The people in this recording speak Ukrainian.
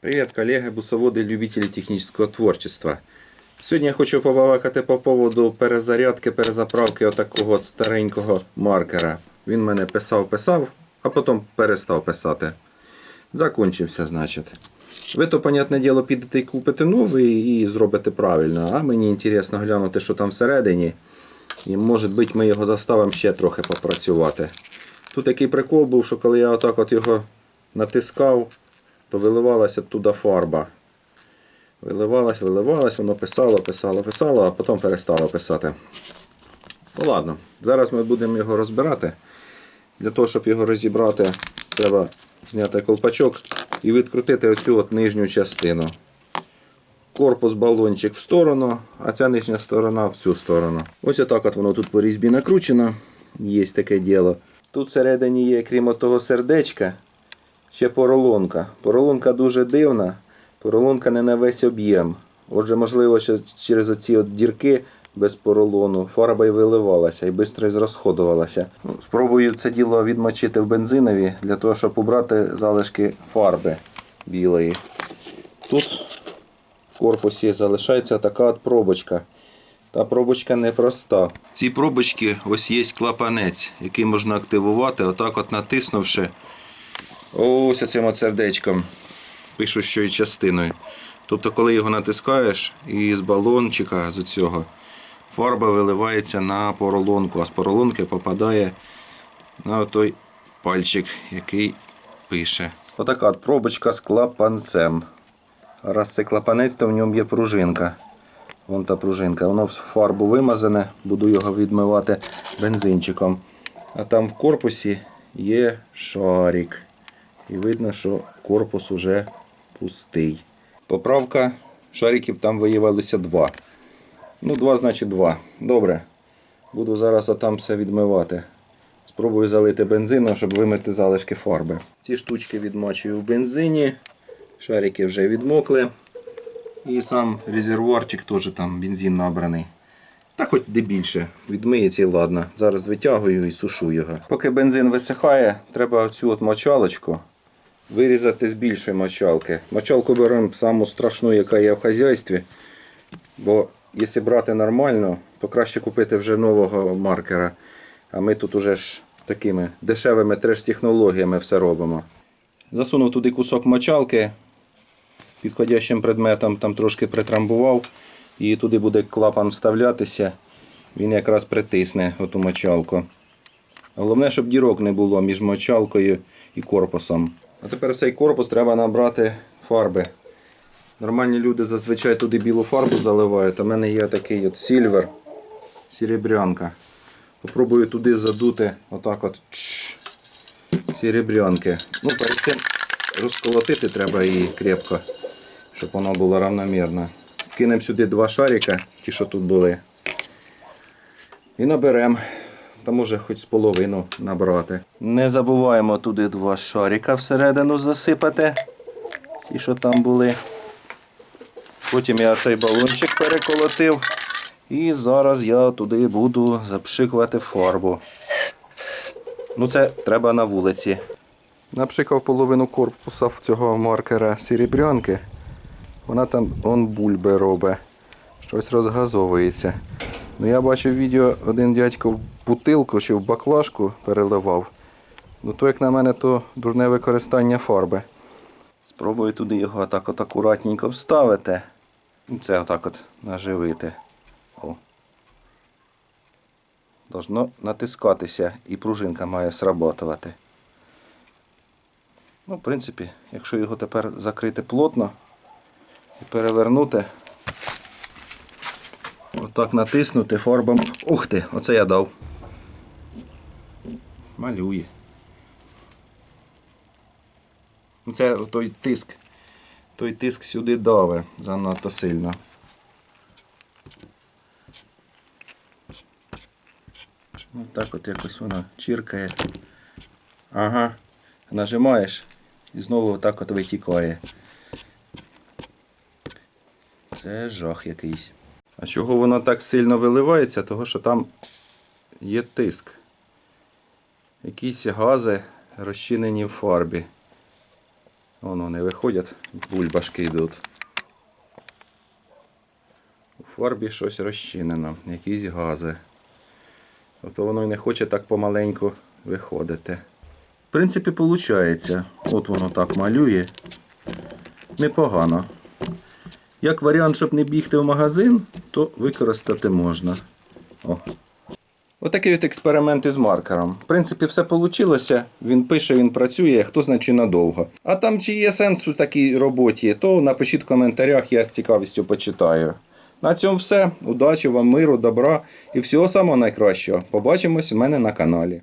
Привет, колеги, бусоводи, любителі технічного творчества. Сьогодні я хочу побалакати по поводу перезарядки, перезаправки отакого от старенького маркера. Він мене писав, писав, а потім перестав писати. Закончився, значить. Ви то, понятне діло, підете і купите новий і зробите правильно. А мені інтересно глянути, що там всередині. І може бути ми його заставимо ще трохи попрацювати. Тут такий прикол був, що коли я отак от його натискав, то виливалася туди фарба. Виливалась, виливалась, воно писало, писало, писало, а потім перестало писати. Ну ладно, зараз ми будемо його розбирати. Для того, щоб його розібрати, треба зняти колпачок і відкрутити оцю от нижню частину. Корпус балончик в сторону, а ця нижня сторона в цю сторону. Ось отак от воно тут по різьбі накручено. Є таке діло. Тут всередині є, крім того сердечка, ще поролонка. Поролонка дуже дивна. Поролонка не на весь об'єм. Отже, можливо, що через оці от дірки без поролону фарба й виливалася і швидко зрозходувалася. Ну, Спробую це діло відмочити в бензинові для того, щоб убрати залишки фарби білої. Тут в корпусі залишається така от пробочка. Та пробочка непроста. Ці пробочки ось є клапанець, який можна активувати, отак от натиснувши ось оцим от сердечком, пишущою частиною. Тобто, коли його натискаєш, і з балончика з цього фарба виливається на поролонку, а з поролонки попадає на той пальчик, який пише. Отака от пробочка з клапанцем. Раз це клапанець, то в ньому є пружинка. Вон та пружинка. Воно в фарбу вимазане, буду його відмивати бензинчиком. А там в корпусі є шарик. І видно, що корпус уже пустий. Поправка шариків там виявилося два. Ну, два, значить два. Добре. Буду зараз там все відмивати. Спробую залити бензину, щоб вимити залишки фарби. Ці штучки відмочую в бензині. Шарики вже відмокли. І сам резервуарчик теж там бензин набраний. Та хоч де більше, відмиється і ладно. Зараз витягую і сушу його. Поки бензин висихає, треба цю от мочалочку вирізати з більшої мочалки. Мочалку беремо саму страшну, яка є в хазяйстві. Бо якщо брати нормально, то краще купити вже нового маркера. А ми тут уже ж такими дешевими треш-технологіями все робимо. Засунув туди кусок мочалки, підходящим предметом там трошки притрамбував, і туди буде клапан вставлятися. Він якраз притисне оту мочалку. Головне, щоб дірок не було між мочалкою і корпусом. А тепер цей корпус треба набрати фарби. Нормальні люди зазвичай туди білу фарбу заливають, а в мене є такий от сільвер, серебрянка. Попробую туди задути отак от серебрянки. Ну, перед цим розколотити треба її крепко, щоб воно було равномірно. Кинемо сюди два шарика, ті, що тут були. І наберемо. Та може хоч з половину набрати. Не забуваємо туди два шарика всередину засипати. Ті, що там були. Потім я цей балончик переколотив. І зараз я туди буду запшикувати фарбу. Ну це треба на вулиці. Напшикав половину корпуса цього маркера серебрянки. Вона там он бульби робить. Щось розгазовується. Ну я бачив відео, один дядько бутилку чи в баклажку переливав. Ну то, як на мене, то дурне використання фарби. Спробую туди його так от акуратненько вставити. І це отак от наживити. О. Должно натискатися і пружинка має срабатувати. Ну, в принципі, якщо його тепер закрити плотно і перевернути, отак натиснути фарбом. Ух ти, оце я дав. Малює. Ну, Це той тиск. Той тиск сюди даве занадто сильно. Ну, так от якось воно чіркає. Ага. Нажимаєш і знову отак от витікає. Це жах якийсь. А чого воно так сильно виливається? Того що там є тиск. Якісь гази розчинені в фарбі. Вон вони виходять, бульбашки йдуть. У фарбі щось розчинено, якісь гази. Тобто воно й не хоче так помаленьку виходити. В принципі, виходить. От воно так малює. Непогано. Як варіант, щоб не бігти в магазин, то використати можна. О. Отакий от експеримент із маркером. В принципі, все вийшло. Він пише, він працює, хто знає, чи надовго. А там чи є сенс у такій роботі, то напишіть в коментарях, я з цікавістю почитаю. На цьому все. Удачі вам, миру, добра і всього самого найкращого. Побачимось у мене на каналі.